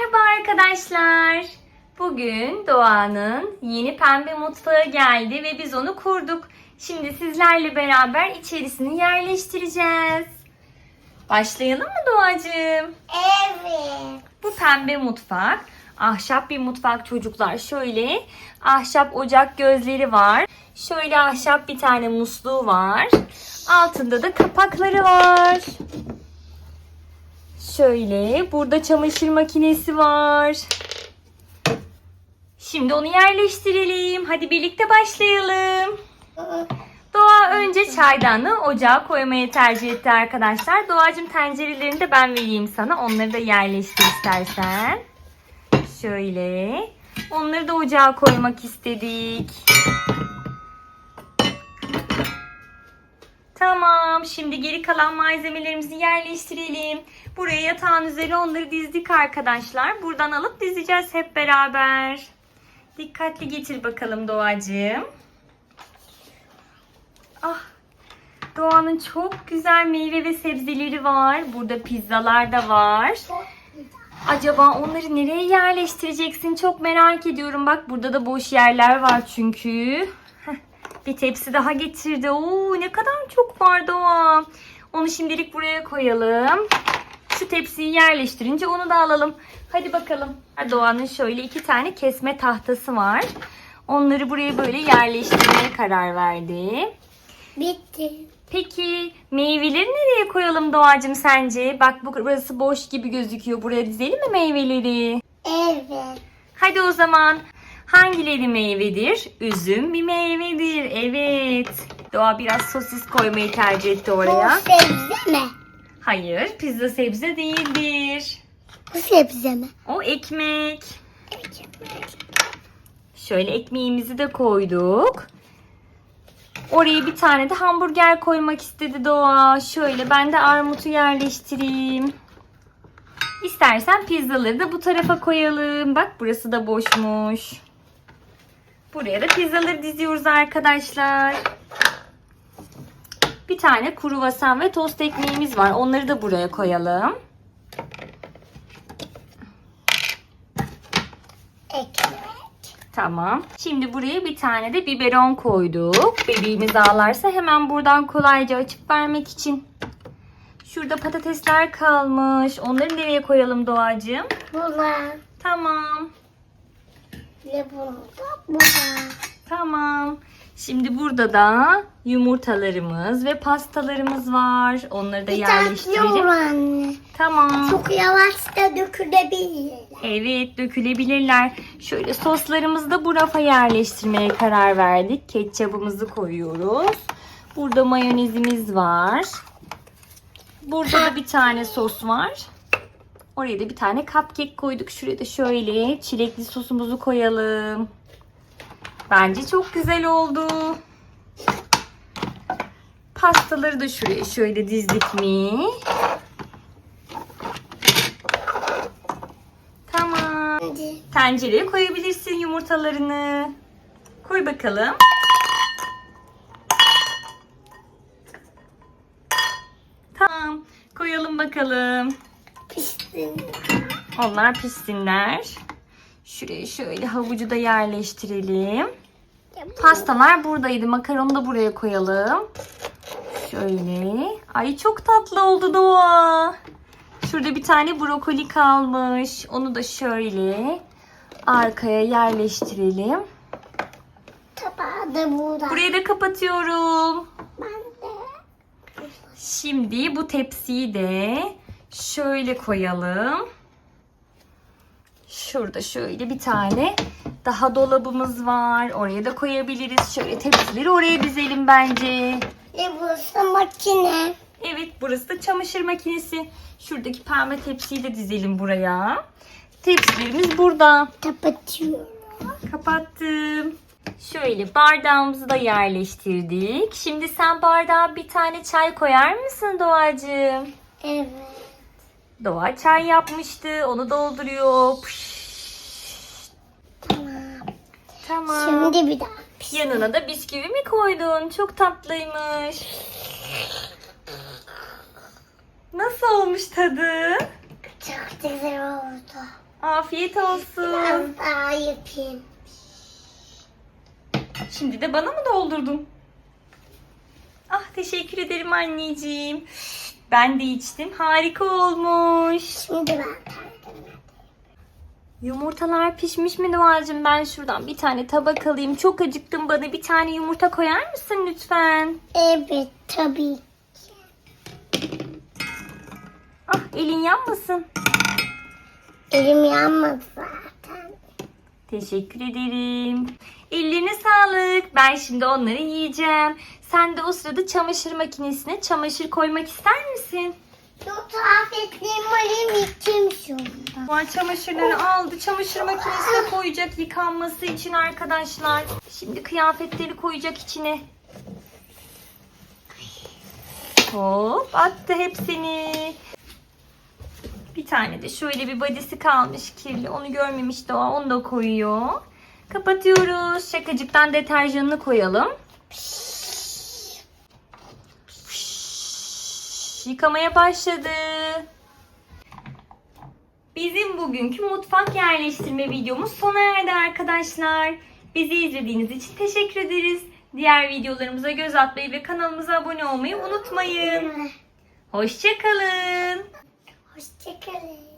Merhaba arkadaşlar. Bugün Doğan'ın yeni pembe mutfağı geldi ve biz onu kurduk. Şimdi sizlerle beraber içerisini yerleştireceğiz. Başlayalım mı Doğacığım? Evet. Bu pembe mutfak. Ahşap bir mutfak çocuklar. Şöyle ahşap ocak gözleri var. Şöyle ahşap bir tane musluğu var. Altında da kapakları var. Şöyle burada çamaşır makinesi var. Şimdi onu yerleştirelim. Hadi birlikte başlayalım. Doğa önce çaydanlığı ocağa koymayı tercih etti arkadaşlar. Doğacım tencerelerini de ben vereyim sana. Onları da yerleştir istersen. Şöyle. Onları da ocağa koymak istedik. Tamam. Şimdi geri kalan malzemelerimizi yerleştirelim. Buraya yatağın üzerine onları dizdik arkadaşlar. Buradan alıp dizeceğiz hep beraber. Dikkatli getir bakalım Doğacığım. Ah Doğan'ın çok güzel meyve ve sebzeleri var. Burada pizzalar da var. Acaba onları nereye yerleştireceksin? Çok merak ediyorum. Bak burada da boş yerler var çünkü. Bir tepsi daha getirdi. Oo ne kadar çok var Doğa. Onu şimdilik buraya koyalım. Şu tepsiyi yerleştirince onu da alalım. Hadi bakalım. Doğan'ın şöyle iki tane kesme tahtası var. Onları buraya böyle yerleştirmeye karar verdi. Bitti. Peki meyveleri nereye koyalım Doğacığım sence? Bak bu- burası boş gibi gözüküyor. Buraya dizelim mi meyveleri? Evet. Hadi o zaman hangileri meyvedir? Üzüm bir meyvedir. Evet. Doğa biraz sosis koymayı tercih etti Bu oraya. sebze mi? Hayır, pizza sebze değildir. Bu sebze mi? O ekmek. Şöyle ekmeğimizi de koyduk. Oraya bir tane de hamburger koymak istedi Doğa. Şöyle ben de armutu yerleştireyim. İstersen pizzaları da bu tarafa koyalım. Bak burası da boşmuş. Buraya da pizzaları diziyoruz arkadaşlar. Bir tane kruvasan ve tost ekmeğimiz var. Onları da buraya koyalım. Ekmek. Tamam. Şimdi buraya bir tane de biberon koyduk. Bebeğimiz ağlarsa hemen buradan kolayca açıp vermek için. Şurada patatesler kalmış. Onları nereye koyalım Doğacığım? Buna. Tamam. Ne bunu da buna. Tamam. Şimdi burada da yumurtalarımız ve pastalarımız var. Onları da yerleştirelim. anne. Tamam. Çok yavaş da dökülebilir. Evet dökülebilirler. Şöyle soslarımızı da bu rafa yerleştirmeye karar verdik. Ketçabımızı koyuyoruz. Burada mayonezimiz var. Burada da bir tane sos var. Oraya da bir tane cupcake koyduk. Şuraya da şöyle çilekli sosumuzu koyalım. Bence çok güzel oldu. Pastaları da şuraya şöyle dizdik mi? Tamam. Tencereye koyabilirsin yumurtalarını. Koy bakalım. Tamam. Koyalım bakalım. Pişsin. Onlar pişsinler. Şuraya şöyle havucu da yerleştirelim. Pastalar buradaydı. Makaronu da buraya koyalım. Şöyle. Ay çok tatlı oldu Doğa. Şurada bir tane brokoli kalmış. Onu da şöyle arkaya yerleştirelim. Tabağı da burada. Burayı da kapatıyorum. Ben de. Şimdi bu tepsiyi de şöyle koyalım. Şurada şöyle bir tane daha dolabımız var. Oraya da koyabiliriz. Şöyle tepsileri oraya dizelim bence. Ne burası makine. Evet burası da çamaşır makinesi. Şuradaki pembe tepsiyi de dizelim buraya. Tepsilerimiz burada. Kapatıyorum. Kapattım. Şöyle bardağımızı da yerleştirdik. Şimdi sen bardağa bir tane çay koyar mısın Doğacığım? Evet. Doğa çay yapmıştı. Onu dolduruyor. Pişt. Tamam. Tamam. Şimdi bir daha. Yanına da bisküvi mi koydun? Çok tatlıymış. Nasıl olmuş tadı? Çok güzel oldu. Afiyet olsun. Biraz daha yapayım. Şimdi de bana mı doldurdun? Ah teşekkür ederim anneciğim. Ben de içtim. Harika olmuş. Şimdi ben Yumurtalar pişmiş mi Doğacığım? Ben şuradan bir tane tabak alayım. Çok acıktım. Bana bir tane yumurta koyar mısın lütfen? Evet tabii. Ah elin yanmasın. Elim yanmadı zaten. Teşekkür ederim. Ellerine sağlık. Ben şimdi onları yiyeceğim. Sen de o sırada çamaşır makinesine çamaşır koymak ister misin? Çok afetliyim alayım içeyim şurada. Var çamaşırları aldı. Çamaşır makinesine koyacak yıkanması için arkadaşlar. Şimdi kıyafetleri koyacak içine. Hop attı hepsini. Bir tane de şöyle bir badisi kalmış kirli. Onu görmemişti o. Onu da koyuyor. Kapatıyoruz. Şakacıktan deterjanını koyalım. Yıkamaya başladı. Bizim bugünkü mutfak yerleştirme videomuz sona erdi arkadaşlar. Bizi izlediğiniz için teşekkür ederiz. Diğer videolarımıza göz atmayı ve kanalımıza abone olmayı unutmayın. Hoşçakalın. Hoşçakalın.